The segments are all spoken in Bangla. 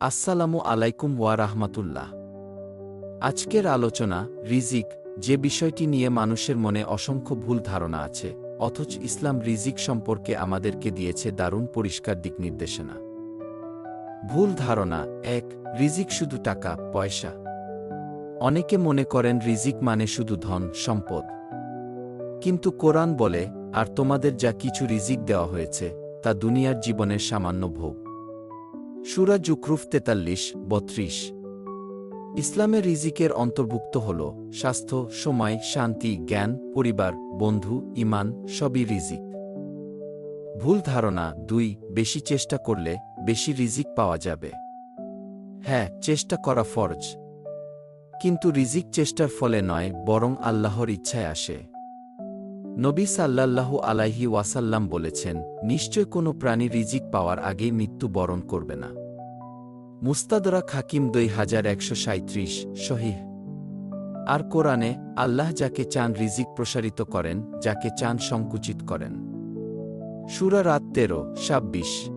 আসসালামু আলাইকুম ওয়া রাহমাতুল্লাহ। আজকের আলোচনা, রিজিক, যে বিষয়টি নিয়ে মানুষের মনে অসংখ্য ভুল ধারণা আছে, অথচ ইসলাম রিজিক সম্পর্কে আমাদেরকে দিয়েছে দারুণ পরিষ্কার দিক নির্দেশনা। ভুল ধারণা, এক, রিজিক শুধু টাকা, পয়সা। অনেকে মনে করেন রিজিক মানে শুধু ধন, সম্পদ। কিন্তু কোরআন বলে, আর তোমাদের যা কিছু রিজিক দেওয়া হয়েছে, তা দুনিয়ার জীবনের সামান্য ভোগ। সুরা জুকরুফ তেতাল্লিশ, বত্রিশ। ইসলামের রিজিকের অন্তর্ভুক্ত হল স্বাস্থ্য, সময়, শান্তি, জ্ঞান, পরিবার, বন্ধু ইমান সবই রিজিক। ভুল ধারণা দুই, বেশি চেষ্টা করলে বেশি রিজিক পাওয়া যাবে। হ্যাঁ চেষ্টা করা ফরজ। কিন্তু রিজিক চেষ্টার ফলে নয়, বরং আল্লাহর ইচ্ছায় আসে। নবী সাল্লাল্লাহু আলাইহি ওয়াসাল্লাম বলেছেন, নিশ্চয় কোনো প্রাণী রিজিক পাওয়ার আগেই মৃত্যু বরণ করবে না। মুস্তাদরা খাকিম দুই হাজার একশো সাঁত্রিশ শহীহ আর কোরআনে আল্লাহ যাকে চান রিজিক প্রসারিত করেন, যাকে চান সংকুচিত করেন। সুরা রাত তেরো, ছাব্বিশ।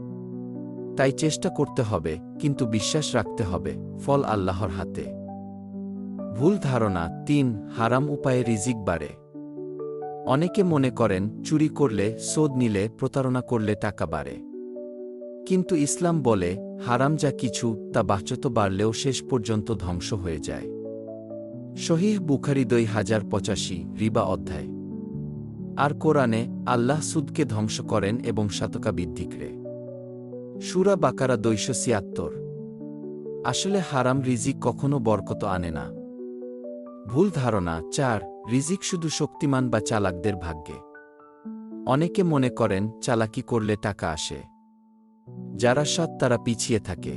তাই চেষ্টা করতে হবে, কিন্তু বিশ্বাস রাখতে হবে, ফল আল্লাহর হাতে। ভুল ধারণা তিন, হারাম উপায়ে রিজিক বাড়ে। অনেকে মনে করেন, চুরি করলে, সোদ নিলে, প্রতারণা করলে টাকা বাড়ে। কিন্তু ইসলাম বলে, হারাম যা কিছু, তা বাচ্যত বাড়লেও শেষ পর্যন্ত ধ্বংস হয়ে যায়। শহীহ বুখারি দুই হাজার পঁচাশি, রিবা অধ্যায়। আর কোরআনে, আল্লাহ সুদকে ধ্বংস করেন এবং শতকা বৃদ্ধি করে। সুরা বাকারা দৈশো ছিয়াত্তর। আসলে হারাম রিজিক কখনো বরকত আনে না। ভুল ধারণা, চার, রিজিক শুধু শক্তিমান বা চালাকদের ভাগ্যে। অনেকে মনে করেন, চালাকি করলে টাকা আসে। যারা সৎ তারা পিছিয়ে থাকে।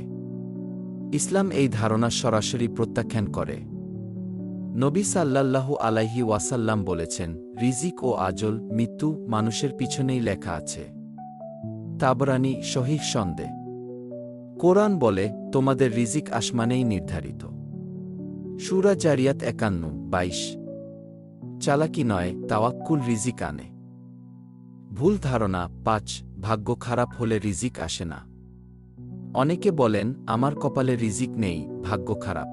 ইসলাম এই ধারণা সরাসরি প্রত্যাখ্যান করে। নবী সাল্লাল্লাহু আলাইহি ওয়াসাল্লাম বলেছেন, রিজিক ও আজল, মৃত্যু মানুষের পিছনেই লেখা আছে। তাবরানি শহীদ সন্দে কোরআন বলে, তোমাদের রিজিক আসমানেই নির্ধারিত। সুরা জারিয়াত একান্ন, বাইশ। চালাকি নয়, তাওয়াক্কুল রিজিক আনে। ভুল ধারণা, পাঁচ, ভাগ্য খারাপ হলে রিজিক আসে না। অনেকে বলেন, আমার কপালে রিজিক নেই, ভাগ্য খারাপ।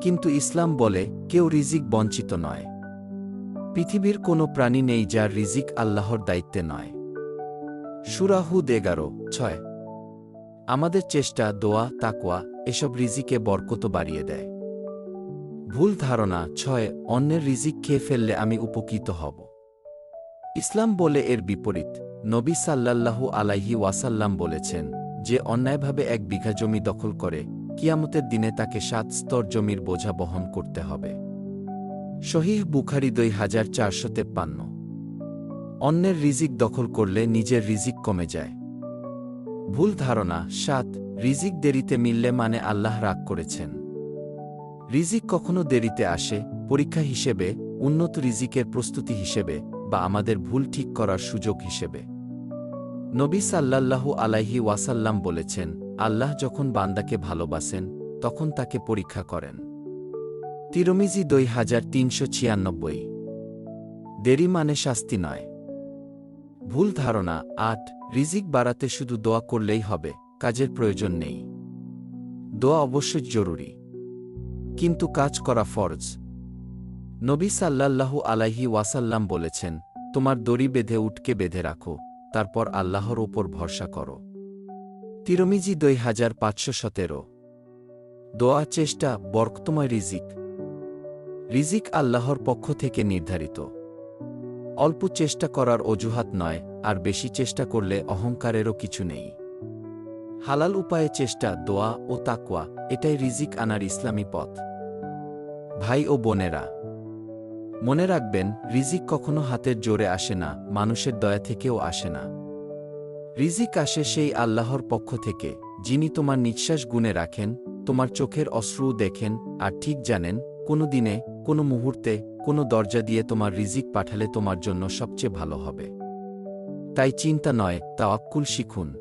কিন্তু ইসলাম বলে, কেউ রিজিক বঞ্চিত নয়। পৃথিবীর কোনো প্রাণী নেই যার রিজিক আল্লাহর দায়িত্বে নয়। সুরাহুদ এগারো, ছয়। আমাদের চেষ্টা, দোয়া তাকোয়া এসব রিজিকে বরকত বাড়িয়ে দেয়। ভুল ধারণা, ছয়, অন্যের রিজিক খেয়ে ফেললে আমি উপকৃত হব। ইসলাম বলে এর বিপরীত। নবী সাল্লাল্লাহু আলাইহি ওয়াসাল্লাম বলেছেন যে অন্যায়ভাবে এক বিঘা জমি দখল করে, কিয়ামতের দিনে তাকে সাত স্তর জমির বোঝা বহন করতে হবে। শহীহ বুখারি দুই হাজার চারশো তেপ্পান্ন। অন্যের রিজিক দখল করলে নিজের রিজিক কমে যায়। ভুল ধারণা, সাত, রিজিক দেরিতে মিললে মানে আল্লাহ রাগ করেছেন। রিজিক কখনো দেরিতে আসে, পরীক্ষা হিসেবে, উন্নত রিজিকের প্রস্তুতি হিসেবে, বা আমাদের ভুল ঠিক করার সুযোগ হিসেবে। নবী সাল্লাল্লাহু আলাইহি ওয়াসাল্লাম বলেছেন, আল্লাহ যখন বান্দাকে ভালোবাসেন, তখন তাকে পরীক্ষা করেন। তিরমিজি দুই হাজার তিনশো ছিয়ানব্বই। দেরি মানে শাস্তি নয়। ভুল ধারণা, আট, রিজিক বাড়াতে শুধু দোয়া করলেই হবে, কাজের প্রয়োজন নেই। দোয়া অবশ্যই জরুরি। কিন্তু কাজ করা ফরজ। নবী সাল্লাল্লাহু আলাইহি ওয়াসাল্লাম বলেছেন, তোমার দড়ি বেঁধে উটকে বেঁধে রাখো। তারপর আল্লাহর ওপর ভরসা করো। তিরমিজি দুই হাজার পাঁচশো সতেরো। দোয়া, চেষ্টা, বরকতময় রিজিক। রিজিক আল্লাহর পক্ষ থেকে নির্ধারিত। অল্প চেষ্টা করার অজুহাত নয়, আর বেশি চেষ্টা করলে অহংকারেরও কিছু নেই। হালাল উপায়ে চেষ্টা, দোয়া ও তাকওয়া, এটাই রিজিক আনার ইসলামী পথ। ভাই ও বোনেরা মনে রাখবেন, রিজিক কখনো হাতের জোরে আসে না, মানুষের দয়া থেকেও আসে না। রিজিক আসে সেই আল্লাহর পক্ষ থেকে, যিনি তোমার নিঃশ্বাস গুণে রাখেন, তোমার চোখের অশ্রু দেখেন, আর ঠিক জানেন, কোনো দিনে, কোনো মুহূর্তে, কোনো দরজা দিয়ে তোমার রিজিক পাঠালে তোমার জন্য সবচেয়ে ভালো হবে। তাই চিন্তা নয়, তাওয়াক্কুল শিখুন।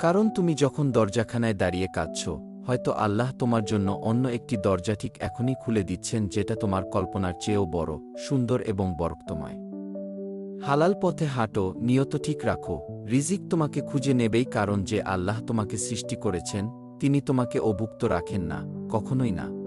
কারণ তুমি যখন দরজাখানায় দাঁড়িয়ে কাঁদছ হয়তো আল্লাহ তোমার জন্য অন্য একটি দরজা ঠিক এখনই খুলে দিচ্ছেন যেটা তোমার কল্পনার চেয়েও বড়, সুন্দর এবং বরক্তময়। হালাল পথে হাঁটো, নিয়ত ঠিক রাখো, রিজিক তোমাকে খুঁজে নেবেই কারণ যে আল্লাহ তোমাকে সৃষ্টি করেছেন, তিনি তোমাকে অভুক্ত রাখেন না, কখনোই না।